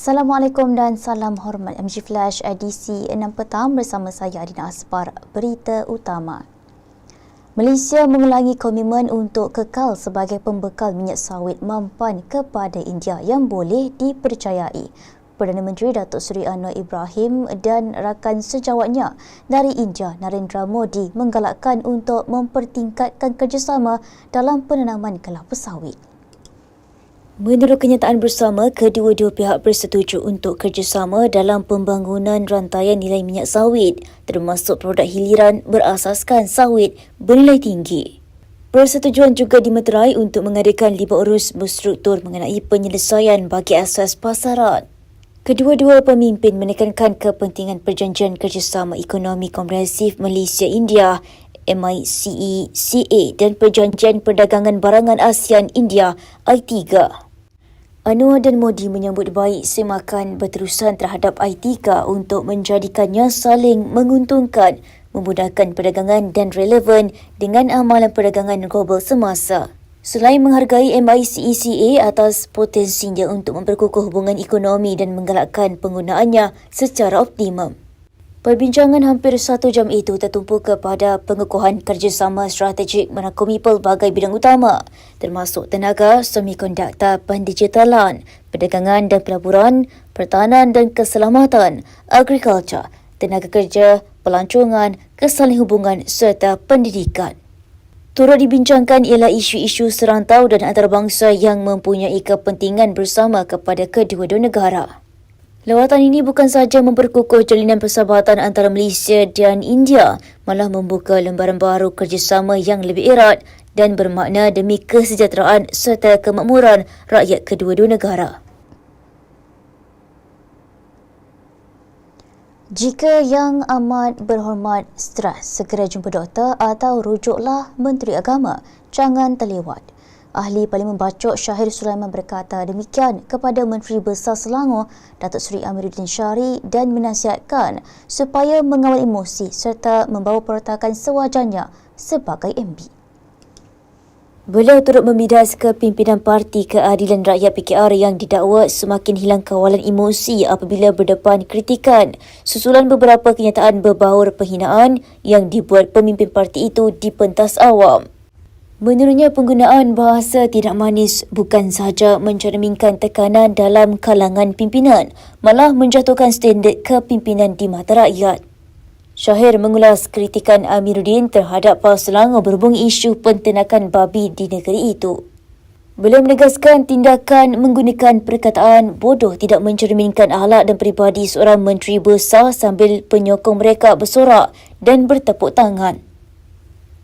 Assalamualaikum dan salam hormat MG Flash edisi 6 petang bersama saya Adina Asbar. Berita utama. Malaysia mengulangi komitmen untuk kekal sebagai pembekal minyak sawit mampan kepada India yang boleh dipercayai. Perdana Menteri Datuk Seri Anwar Ibrahim dan rakan sejawatnya dari India Narendra Modi menggalakkan untuk mempertingkatkan kerjasama dalam penanaman kelapa sawit. Menurut kenyataan bersama, kedua-dua pihak bersetuju untuk kerjasama dalam pembangunan rantaian nilai minyak sawit termasuk produk hiliran berasaskan sawit bernilai tinggi. Persetujuan juga dimeterai untuk mengadakan lima urus berstruktur mengenai penyelesaian bagi asas pasaran. Kedua-dua pemimpin menekankan kepentingan perjanjian kerjasama ekonomi komprehensif Malaysia-India MICE-CA dan Perjanjian Perdagangan Barangan ASEAN India I3. Anwar dan Modi menyambut baik semakan berterusan terhadap I3 untuk menjadikannya saling menguntungkan, memudahkan perdagangan dan relevan dengan amalan perdagangan global semasa. Selain menghargai MICECA atas potensinya untuk memperkukuh hubungan ekonomi dan menggalakkan penggunaannya secara optimum. Perbincangan hampir satu jam itu tertumpu kepada pengukuhan kerjasama strategik merangkumi pelbagai bidang utama termasuk tenaga, semikonduktor, pendigitalan, perdagangan dan pelaburan, pertahanan dan keselamatan, agrikultur, tenaga kerja, pelancongan, kesaling hubungan serta pendidikan. Turut dibincangkan ialah isu-isu serantau dan antarabangsa yang mempunyai kepentingan bersama kepada kedua-dua negara. Lawatan ini bukan sahaja memperkukuh jalinan persahabatan antara Malaysia dan India, malah membuka lembaran baru kerjasama yang lebih erat dan bermakna demi kesejahteraan serta kemakmuran rakyat kedua-dua negara. Jika yang amat berhormat stres, segera jumpa doktor atau rujuklah Menteri Agama. Jangan terlewat. Ahli Parlimen Bacok Syahir Sulaiman berkata demikian kepada Menteri Besar Selangor Datuk Seri Amiruddin Syari dan menasihatkan supaya mengawal emosi serta membawa pertakan sewajarnya sebagai MB. Beliau turut membidas ke pimpinan Parti Keadilan Rakyat PKR yang didakwa semakin hilang kawalan emosi apabila berdepan kritikan susulan beberapa kenyataan berbaur penghinaan yang dibuat pemimpin parti itu di pentas awam. Menurutnya penggunaan bahasa tidak manis bukan sahaja mencerminkan tekanan dalam kalangan pimpinan, malah menjatuhkan standard kepimpinan di mata rakyat. Syahir mengulas kritikan Amiruddin terhadap Paul Selangor berhubung isu pentenakan babi di negeri itu. Beliau menegaskan tindakan menggunakan perkataan bodoh tidak mencerminkan ahlak dan peribadi seorang menteri besar sambil penyokong mereka bersorak dan bertepuk tangan.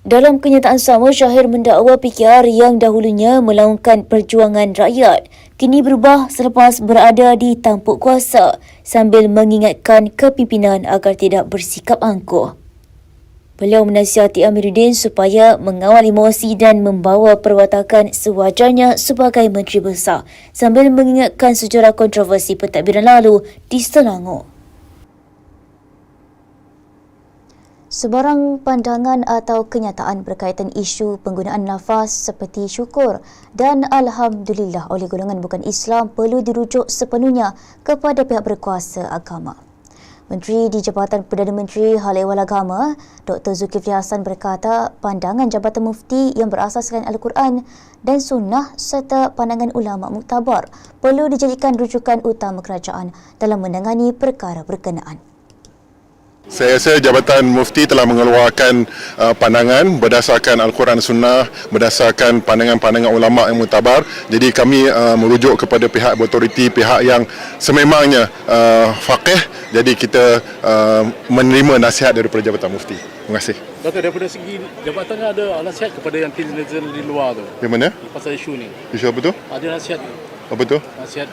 Dalam kenyataan sama, Syahir mendakwa PKR yang dahulunya melaungkan perjuangan rakyat kini berubah selepas berada di tampuk kuasa sambil mengingatkan kepimpinan agar tidak bersikap angkuh. Beliau menasihati Amiruddin supaya mengawal emosi dan membawa perwatakan sewajarnya sebagai Menteri Besar sambil mengingatkan sejarah kontroversi pentadbiran lalu di Selangor. Sebarang pandangan atau kenyataan berkaitan isu penggunaan lafaz seperti syukur dan alhamdulillah oleh golongan bukan Islam perlu dirujuk sepenuhnya kepada pihak berkuasa agama. Menteri di Jabatan Perdana Menteri Hal Ehwal Agama, Dr. Zulkifli Hasan berkata pandangan Jabatan Mufti yang berasaskan Al-Quran dan Sunnah serta pandangan ulama muktabar perlu dijadikan rujukan utama kerajaan dalam menangani perkara berkenaan. Saya rasa Jabatan Mufti telah mengeluarkan uh, pandangan berdasarkan Al-Quran Sunnah, berdasarkan pandangan-pandangan ulama yang mutabar. Jadi kami uh, merujuk kepada pihak otoriti, pihak yang sememangnya uh, faqih. Jadi kita uh, menerima nasihat daripada Jabatan Mufti. Terima kasih. Doktor, daripada segi jabatan ada nasihat kepada yang netizen di luar tu. Di mana? Pasal isu ni. Isu apa tu? Ada nasihat Apa tu? nasihat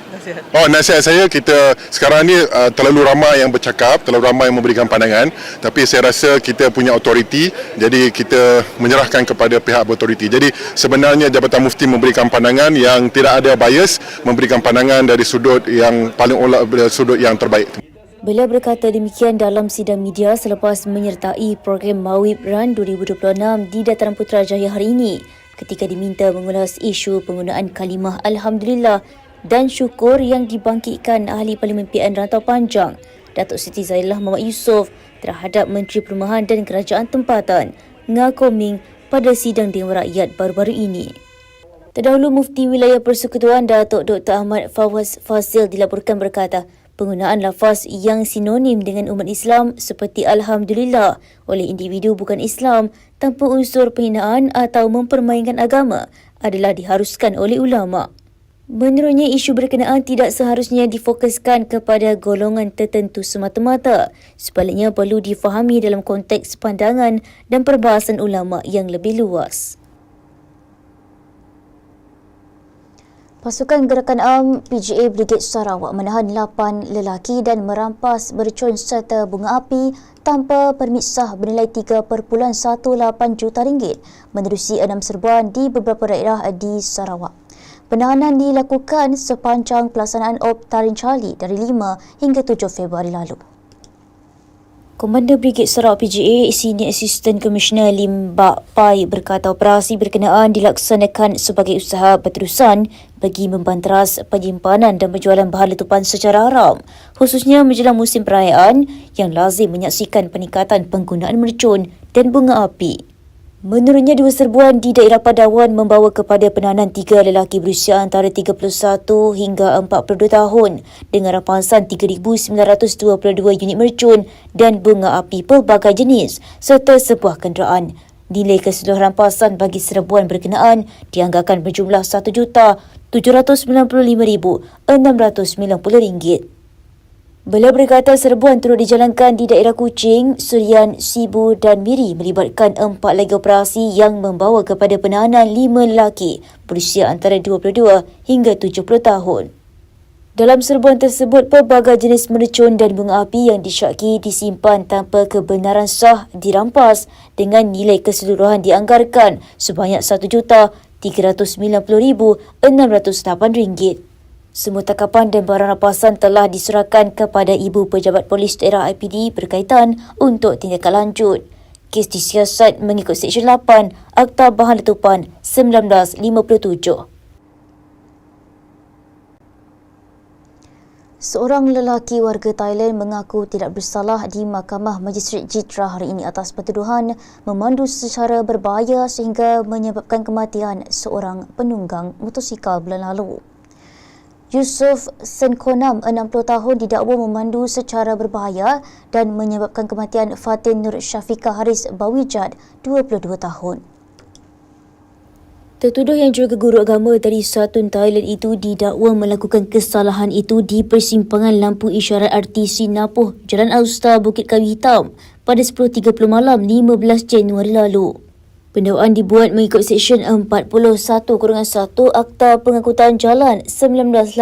Oh, nasihat saya kita sekarang ni uh, terlalu ramai yang bercakap, terlalu ramai yang memberikan pandangan, tapi saya rasa kita punya autoriti, jadi kita menyerahkan kepada pihak otoriti. Jadi sebenarnya Jabatan Mufti memberikan pandangan yang tidak ada bias, memberikan pandangan dari sudut yang paling olah sudut yang terbaik. Beliau berkata demikian dalam sidang media selepas menyertai program Mawib Run 2026 di Dataran Putrajaya hari ini ketika diminta mengulas isu penggunaan kalimah Alhamdulillah dan syukur yang dibangkitkan ahli Parlimen PN Rantau Panjang, Datuk Siti Zailah Muhammad Yusof terhadap Menteri Perumahan dan Kerajaan Tempatan, Nga Koming pada sidang Dewan Rakyat baru-baru ini. Terdahulu Mufti Wilayah Persekutuan Datuk Dr. Ahmad Fawaz Fazil dilaporkan berkata, penggunaan lafaz yang sinonim dengan umat Islam seperti Alhamdulillah oleh individu bukan Islam tanpa unsur penghinaan atau mempermainkan agama adalah diharuskan oleh ulama. Menurutnya, isu berkenaan tidak seharusnya difokuskan kepada golongan tertentu semata-mata. Sebaliknya, perlu difahami dalam konteks pandangan dan perbahasan ulama yang lebih luas. Pasukan Gerakan Am PGA Brigade Sarawak menahan 8 lelaki dan merampas bercun serta bunga api tanpa permit sah bernilai 3.18 juta ringgit menerusi enam serbuan di beberapa daerah di Sarawak. Penahanan dilakukan sepanjang pelaksanaan Op Tarin Charlie dari 5 hingga 7 Februari lalu. Komander Brigade Sarawak PGA Senior Assistant Commissioner Lim Bak Pai berkata operasi berkenaan dilaksanakan sebagai usaha berterusan bagi membanteras penyimpanan dan penjualan bahan letupan secara haram khususnya menjelang musim perayaan yang lazim menyaksikan peningkatan penggunaan mercun dan bunga api. Menurutnya, dua serbuan di daerah Padawan membawa kepada penahanan tiga lelaki berusia antara 31 hingga 42 tahun dengan rampasan 3,922 unit mercun dan bunga api pelbagai jenis serta sebuah kenderaan. Nilai keseluruhan rampasan bagi serbuan berkenaan dianggarkan berjumlah RM1,795,690. Beliau berkata serbuan turut dijalankan di daerah Kuching, Surian, Sibu dan Miri melibatkan empat lagi operasi yang membawa kepada penahanan lima lelaki berusia antara 22 hingga 70 tahun. Dalam serbuan tersebut, pelbagai jenis mercun dan bunga api yang disyaki disimpan tanpa kebenaran sah dirampas dengan nilai keseluruhan dianggarkan sebanyak RM1,390,608. Semua takapan dan barang rampasan telah diserahkan kepada Ibu Pejabat Polis Daerah IPD berkaitan untuk tindakan lanjut. Kes disiasat mengikut Seksyen 8 Akta Bahan Letupan 1957. Seorang lelaki warga Thailand mengaku tidak bersalah di Mahkamah Magistrate Jitra hari ini atas pertuduhan memandu secara berbahaya sehingga menyebabkan kematian seorang penunggang motosikal bulan lalu. Yusuf Senkonam, 60 tahun, didakwa memandu secara berbahaya dan menyebabkan kematian Fatin Nur Syafika Haris Bawijat, 22 tahun. Tertuduh yang juga guru agama dari Satun Thailand itu didakwa melakukan kesalahan itu di persimpangan lampu isyarat RTC Napoh, Jalan Austa, Bukit Kayu Hitam pada 10.30 malam 15 Januari lalu. Pendakwaan dibuat mengikut Seksyen 41 kurungan 1 Akta Pengangkutan Jalan 1987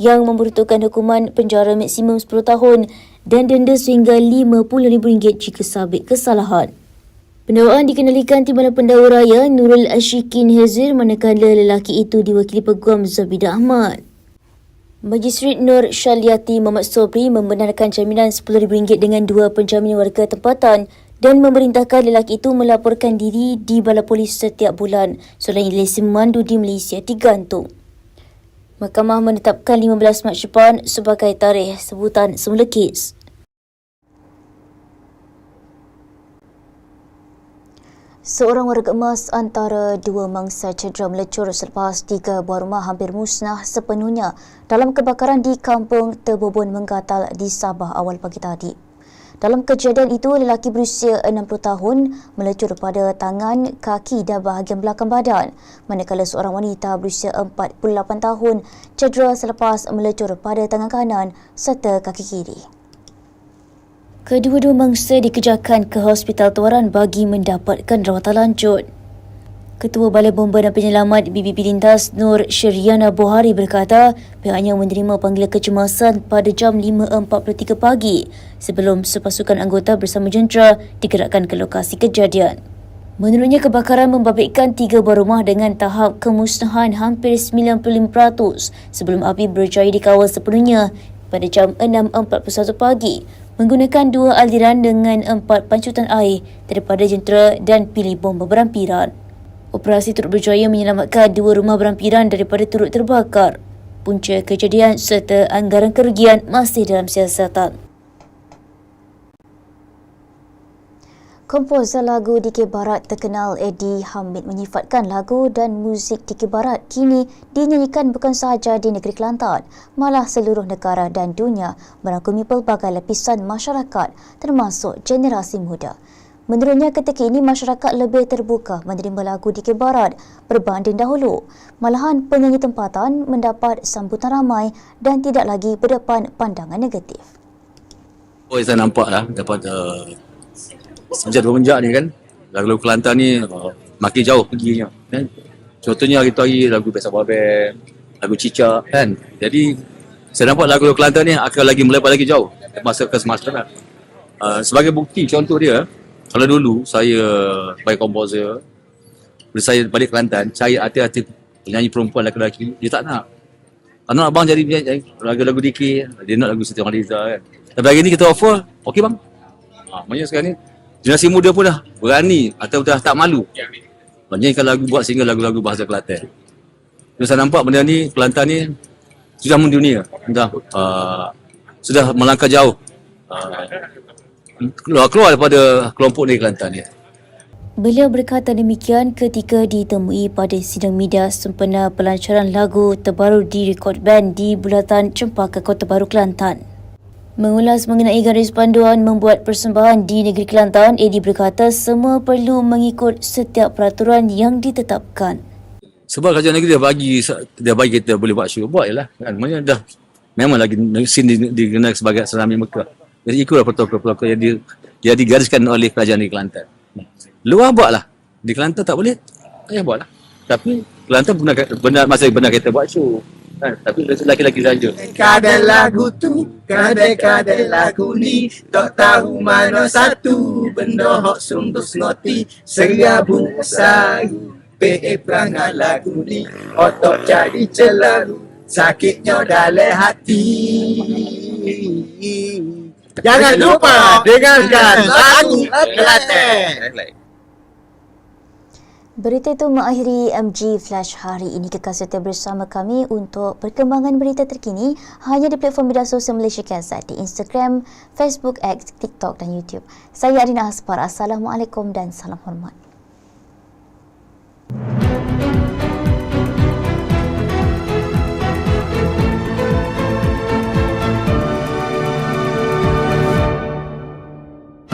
yang memperuntukkan hukuman penjara maksimum 10 tahun dan denda sehingga RM50,000 jika sabit kesalahan. Pendakwaan dikenalikan Timbalan Pendakwa Raya Nurul Ashikin Hazir manakala lelaki itu diwakili Peguam Zabidah Ahmad. Magistrat Nur Syaliati Muhammad Sobri membenarkan jaminan RM10,000 dengan dua penjamin warga tempatan dan memerintahkan lelaki itu melaporkan diri di balai polis setiap bulan selain lesen memandu di Malaysia digantung. Mahkamah menetapkan 15 Mac depan sebagai tarikh sebutan semula kes. Seorang warga emas antara dua mangsa cedera melecur selepas tiga buah rumah hampir musnah sepenuhnya dalam kebakaran di kampung Tebobon Menggatal di Sabah awal pagi tadi. Dalam kejadian itu, lelaki berusia 60 tahun melecur pada tangan, kaki dan bahagian belakang badan. Manakala seorang wanita berusia 48 tahun cedera selepas melecur pada tangan kanan serta kaki kiri. Kedua-dua mangsa dikejarkan ke Hospital Tuaran bagi mendapatkan rawatan lanjut. Ketua Balai Bomba dan Penyelamat BBB Lintas Nur Syariana Bohari berkata pihaknya menerima panggilan kecemasan pada jam 5.43 pagi sebelum sepasukan anggota bersama jentera digerakkan ke lokasi kejadian. Menurutnya kebakaran membabitkan tiga buah rumah dengan tahap kemusnahan hampir 95% sebelum api berjaya dikawal sepenuhnya pada jam 6.41 pagi menggunakan dua aliran dengan empat pancutan air daripada jentera dan pilih bomba berampiran. Operasi turut berjaya menyelamatkan dua rumah berampiran daripada turut terbakar. punca kejadian serta anggaran kerugian masih dalam siasatan. Komposer lagu Dikir Barat terkenal Eddie Hamid menyifatkan lagu dan muzik Dikir Barat kini dinyanyikan bukan sahaja di negeri Kelantan, malah seluruh negara dan dunia merangkumi pelbagai lapisan masyarakat termasuk generasi muda. Menurutnya ketika ini masyarakat lebih terbuka menerima lagu Dikir Barat berbanding dahulu. Malahan penyanyi tempatan mendapat sambutan ramai dan tidak lagi berdepan pandangan negatif. Oh, saya nampak lah dapat uh, sejak bermenjak ni kan lagu-lagu Kelantan ni uh, makin jauh perginya kan contohnya hari tu hari lagu Besa Babel lagu Cicak kan jadi saya nampak lagu-lagu Kelantan ni akan lagi melebar lagi jauh masuk ke semasyarakat uh, sebagai bukti contoh dia kalau dulu saya sebagai komposer bila saya balik Kelantan cari hati-hati penyanyi perempuan lelaki-lelaki dia tak nak. Anak abang jadi penyanyi lagu-lagu dikir dia nak lagu Siti Nurhaliza kan. Tapi hari ni kita offer okey bang? Ha, maknanya sekarang ni generasi muda pun dah berani atau dah tak malu? Menyanyikan lagu buat single lagu-lagu bahasa Kelantan. Jadi saya nampak benda ni Kelantan ni sudah mendunia. Sudah uh, sudah melangkah jauh. Uh, keluar keluar daripada kelompok ni Kelantan ni Beliau berkata demikian ketika ditemui pada sidang media sempena pelancaran lagu terbaru di Record Band di Bulatan Cempaka Kota Baru Kelantan. Mengulas mengenai garis panduan membuat persembahan di negeri Kelantan, Edi berkata semua perlu mengikut setiap peraturan yang ditetapkan. sebab kerajaan negeri dah bagi dia bagi kita boleh buat show buat je lah kan maknanya dah memang lagi di- dikenal sebagai Serami Mekah jadi ikutlah protokol-protokol yang di, yang digariskan oleh kerajaan negeri Kelantan. Luar buat lah di Kelantan tak boleh tak payah buat lah tapi Kelantan benar, benar masa benar kita buat show kan? Tapi laki-laki saja. Kadang lagu tu, kadang-kadang lagu ni Tak tahu mana satu Benda hok sungguh ngoti Serabung saru. PE perangai lagu ni Otak jadi celaru Sakitnya dalam hati Jangan lupa dengarkan lagu Kelantan Berita itu mengakhiri MG Flash hari ini. Kekal setia bersama kami untuk perkembangan berita terkini hanya di platform media sosial Malaysia Kazat di Instagram, Facebook, X, TikTok dan YouTube. Saya Arina Aspar. Assalamualaikum dan salam hormat.